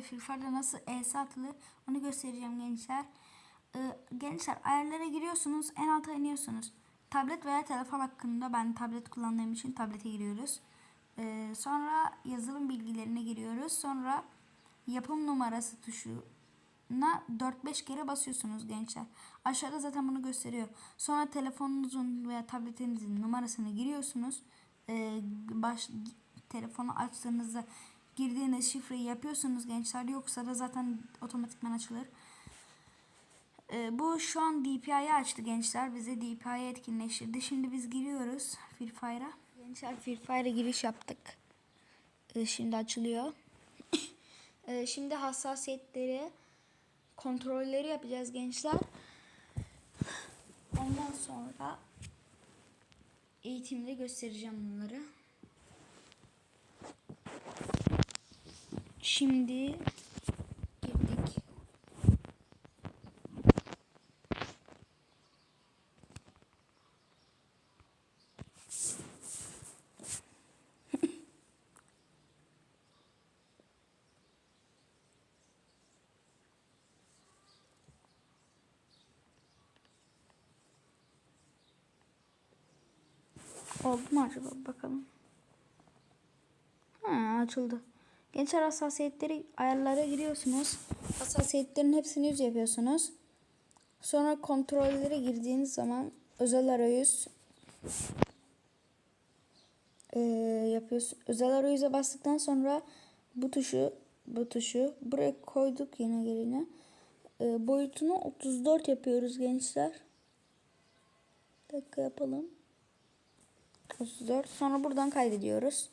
ve Free Fire'da nasıl ES atılır onu göstereceğim gençler. Ee, gençler ayarlara giriyorsunuz en alta iniyorsunuz. Tablet veya telefon hakkında ben tablet kullandığım için tablete giriyoruz. Ee, sonra yazılım bilgilerine giriyoruz. Sonra yapım numarası tuşuna 4-5 kere basıyorsunuz gençler. Aşağıda zaten bunu gösteriyor. Sonra telefonunuzun veya tabletinizin numarasını giriyorsunuz. Ee, baş, telefonu açtığınızda girdiğiniz şifreyi yapıyorsunuz gençler. Yoksa da zaten otomatikman açılır. Ee, bu şu an DPI'yi açtı gençler. Bize DPI'yi etkinleştirdi. Şimdi biz giriyoruz Free Fire'a. Gençler Free Fire'a giriş yaptık. Ee, şimdi açılıyor. Ee, şimdi hassasiyetleri, kontrolleri yapacağız gençler. Ondan sonra eğitimde göstereceğim bunları. Şimdi girdik. Oldu mu acaba bakalım. Ha, açıldı. Gençler hassasiyetleri ayarlara giriyorsunuz. Hassasiyetlerin hepsini yüz yapıyorsunuz. Sonra kontrollere girdiğiniz zaman özel arayüz ee, yapıyorsun. Özel arayüze bastıktan sonra bu tuşu bu tuşu buraya koyduk yine geline. Ee, boyutunu 34 yapıyoruz gençler. Bir dakika yapalım. 34. Sonra buradan kaydediyoruz.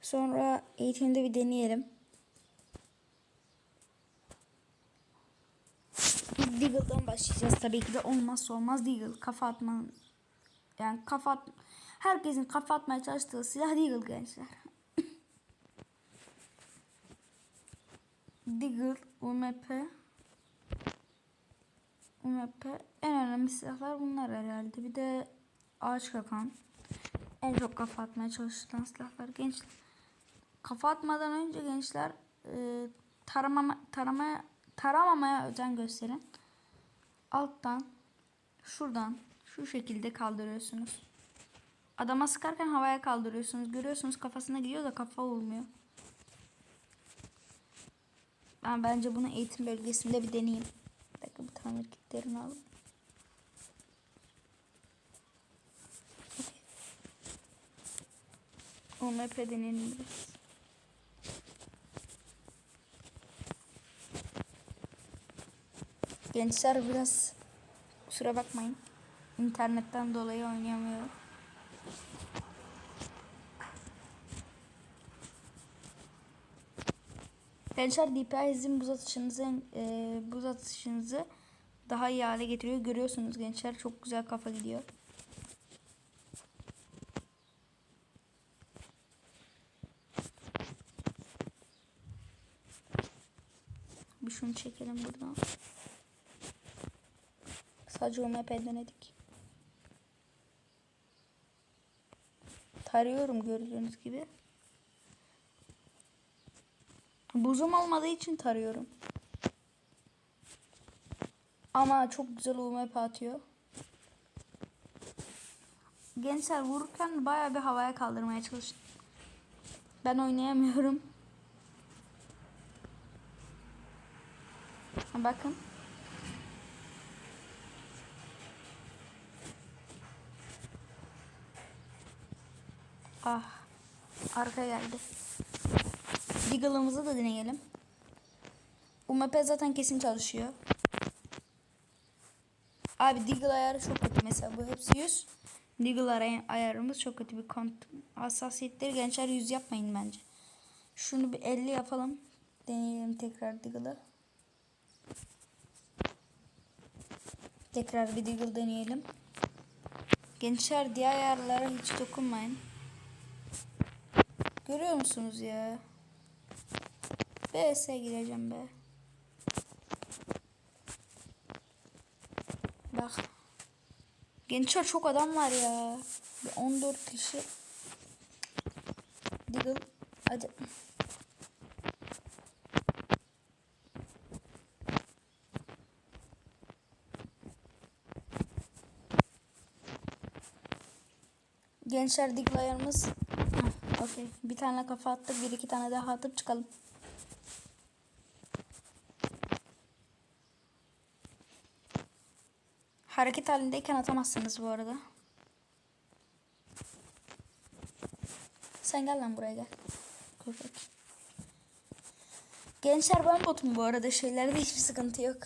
Sonra eğitimde bir deneyelim. Biz Deagle'dan başlayacağız tabii ki de olmazsa olmaz Deagle. Kafa atma yani kafa at, herkesin kafa atmaya çalıştığı silah Deagle gençler. Deagle, UMP UMP en önemli silahlar bunlar herhalde. Bir de ağaç kakan. En çok kafa atmaya çalışılan silahlar gençler. Kafa atmadan önce gençler e, taramama, taramaya, taramamaya özen gösterin. Alttan şuradan şu şekilde kaldırıyorsunuz. Adama sıkarken havaya kaldırıyorsunuz. Görüyorsunuz kafasına gidiyor da kafa vurmuyor. Ben bence bunu eğitim bölgesinde bir deneyeyim. Bir dakika bu tamir kitlerini alalım. OMP deneyelim biraz. Gençler biraz kusura bakmayın. İnternetten dolayı oynayamıyorum. Gençler DPI sizin buz atışınızı, e, buz atışınızı daha iyi hale getiriyor. Görüyorsunuz gençler çok güzel kafa gidiyor. Bir şunu çekelim buradan. Sadece UMP denedik. Tarıyorum gördüğünüz gibi. Buzum olmadığı için tarıyorum. Ama çok güzel UMP atıyor. Gençler vururken bayağı bir havaya kaldırmaya çalıştım. Ben oynayamıyorum. Bakın. Ah. Arka geldi. Deagle'ımızı da deneyelim. UMP zaten kesin çalışıyor. Abi Deagle ayarı çok kötü. Mesela bu hepsi 100. Deagle ay- ayarımız çok kötü bir kont hassasiyetleri gençler 100 yapmayın bence. Şunu bir 50 yapalım. Deneyelim tekrar Deagle'ı. Tekrar bir Deagle deneyelim. Gençler diğer ayarlara hiç dokunmayın. Görüyor musunuz ya? BS'e gireceğim be. Bak. Gençler çok adam var ya. 14 kişi. Diggle. Hadi. Gençler diglayarımız Okey. Bir tane kafa attık. Bir iki tane daha atıp çıkalım. Hareket halindeyken atamazsınız bu arada. Sen gel lan buraya gel. Köpek. Gençler ben botum bu arada. Şeylerde hiçbir sıkıntı yok.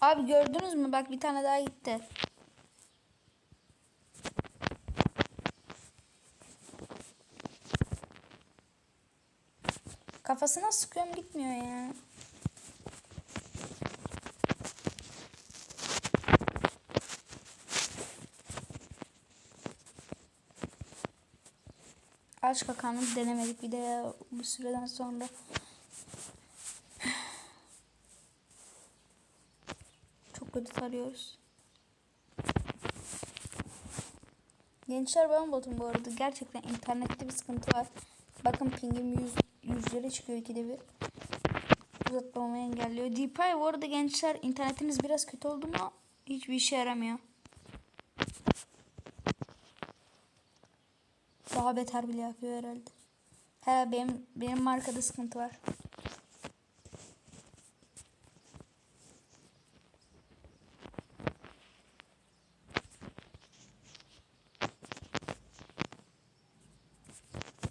Abi gördünüz mü? Bak bir tane daha gitti. Kafasına sıkıyorum gitmiyor ya. Aç kakanı denemedik bir de ya, bu süreden sonra. Çok kötü tarıyoruz. Gençler ben botum bu arada. Gerçekten internette bir sıkıntı var. Bakın pingim 100, 100 lira çıkıyor ikide bir. Uzatmamı engelliyor. DeepI bu arada gençler internetiniz biraz kötü oldu mu hiçbir işe yaramıyor. Daha beter bile yapıyor herhalde. Herhalde benim, benim markada sıkıntı var.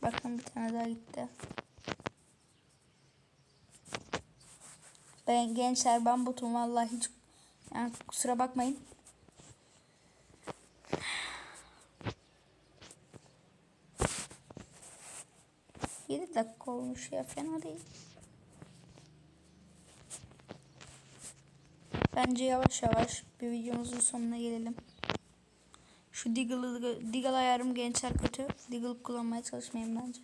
Bakın bir tane daha gitti. Ben gençler ben botum vallahi hiç yani kusura bakmayın. Yedi dakika olmuş ya fena değil. Bence yavaş yavaş bir videomuzun sonuna gelelim. Şu Deagle'ı Deagle ayarım gençler kötü. Deagle kullanmaya çalışmayın bence.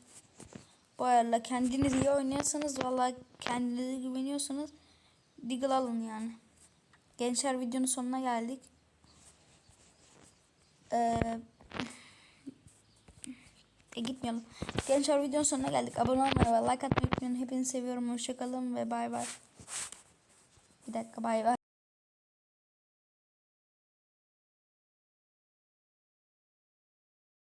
Bu ayarla kendiniz iyi oynuyorsanız vallahi kendinize güveniyorsanız Deagle alın yani. Gençler videonun sonuna geldik. Ee, e, gitmeyelim. Gençler videonun sonuna geldik. Abone olmayı ve like atmayı unutmayın. Hepinizi seviyorum. Hoşçakalın ve bay bay. Bir dakika bay bay.